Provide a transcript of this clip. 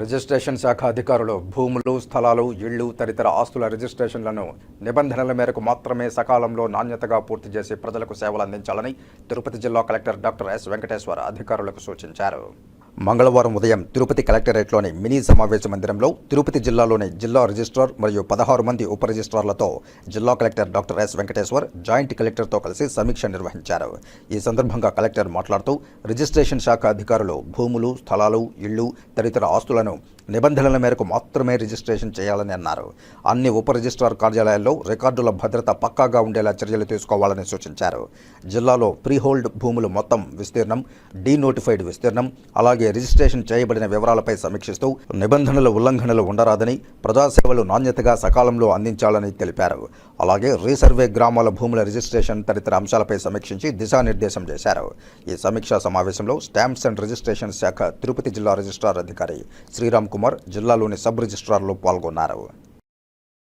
Registration శాఖ అధికారులు భూములు స్థలాలు ఇళ్ళు తదితర ఆస్తుల రిజిస్ట్రేషన్లను నిబంధనల మేరకు మాత్రమే సకాలంలో నాణ్యతగా పూర్తి చేసి ప్రజలకు సేవలు అందించాలని తిరుపతి జిల్లా కలెక్టర్ డాక్టర్ ఎస్ వెంకటేశ్వర అధికారులకు సూచించారు. మంగళవారం ఉదయం తిరుపతి కలెక్టరేట్లోని మినీ సమావేశ మందిరంలో తిరుపతి జిల్లాలోని జిల్లా రిజిస్ట్రార్ మరియు పదహారు మంది ఉప రిజిస్ట్రార్లతో జిల్లా collector doctor S Venkateshwar joint కలెక్టర్తో కలిసి సమీక్ష నిర్వహించారు. ఈ సందర్భంగా కలెక్టర్ మాట్లాడుతూ రిజిస్ట్రేషన్ శాఖ అధికారులు భూములు స్థలాలు ఇళ్ళు తదితర ఆస్తులను నిబంధనల మేరకు మాత్రమే రిజిస్ట్రేషన్ చేయాలని అన్నారు. అన్ని ఉప రిజిస్ట్రార్ కార్యాలయాల్లో రికార్డుల భద్రత పక్కాగా ఉండేలా చర్యలు తీసుకోవాలని సూచించారు. జిల్లాలో ప్రీహోల్డ్ భూములు మొత్తం విస్తీర్ణం డీనోటిఫైడ్ విస్తీర్ణం అలాగే రిజిస్ట్రేషన్ చేయబడిన వివరాలపై సమీక్షిస్తూ నిబంధనల ఉల్లంఘనలు ఉండరాదని ప్రజాసేవలు నాణ్యతగా సకాలంలో అందించాలని తెలిపారు. అలాగే రీసర్వే గ్రామాల భూముల రిజిస్ట్రేషన్ తదితర అంశాలపై సమీక్షించి దిశానిర్దేశం చేశారు. ఈ సమీక్షా సమావేశంలో స్టాంప్స్ అండ్ రిజిస్ట్రేషన్ శాఖ తిరుపతి జిల్లా రిజిస్ట్రార్ అధికారి శ్రీరామ్ కుమార్ జిల్లాలోని సబ్ రిజిస్ట్రార్లు పాల్గొన్నారు.